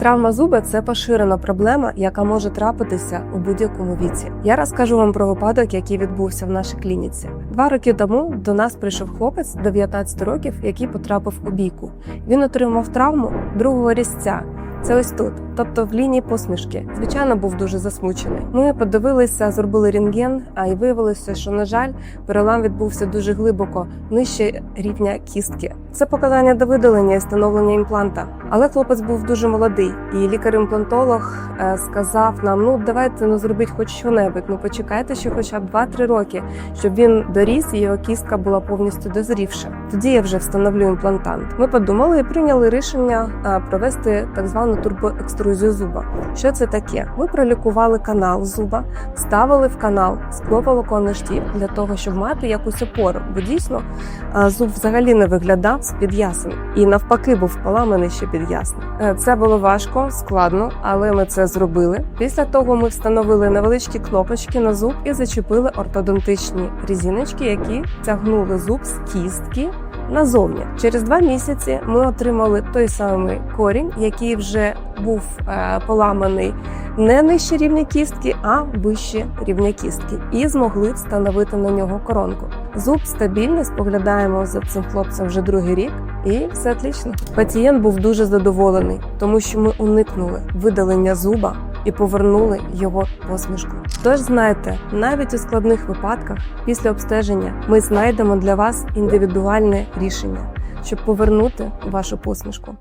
Травма зуба це поширена проблема, яка може трапитися у будь-якому віці. Я розкажу вам про випадок, який відбувся в нашій клініці. Два роки тому до нас прийшов хлопець 19 років, який потрапив у бійку. Він отримав травму другого різця. Це ось тут, тобто в лінії посмішки. Звичайно, був дуже засмучений. Ми подивилися, зробили рентген, а й виявилося, що на жаль, перелам відбувся дуже глибоко, нижче рівня кістки. Це показання до видалення і встановлення імпланта. Але хлопець був дуже молодий, і лікар-імплантолог е, сказав нам: ну давайте ну зробіть хоч що-небудь. Ну почекайте ще хоча б 2-3 роки, щоб він доріс і його кістка була повністю дозрівша. Тоді я вже встановлю імплантант. Ми подумали і прийняли рішення е, провести так звану турбоекструзію зуба. Що це таке? Ми пролікували канал зуба, вставили в канал скловолоконний штів для того, щоб мати якусь опору. Бо дійсно е, зуб взагалі не виглядав з під ясен і навпаки був поламаний ще під ясен. Е, Це було важко, складно, але ми це зробили. Після того ми встановили невеличкі кнопочки на зуб і зачепили ортодонтичні різіночки, які тягнули зуб з кістки назовні. Через два місяці ми отримали той самий корінь, який вже був е, поламаний не нижче рівня кістки, а вище рівня кістки, і змогли встановити на нього коронку. Зуб стабільний, споглядаємо за цим хлопцем вже другий рік, і все отлично. Пацієнт був дуже задоволений, тому що ми уникнули видалення зуба і повернули його посмішку. Тож знайте, навіть у складних випадках після обстеження ми знайдемо для вас індивідуальне рішення, щоб повернути вашу посмішку.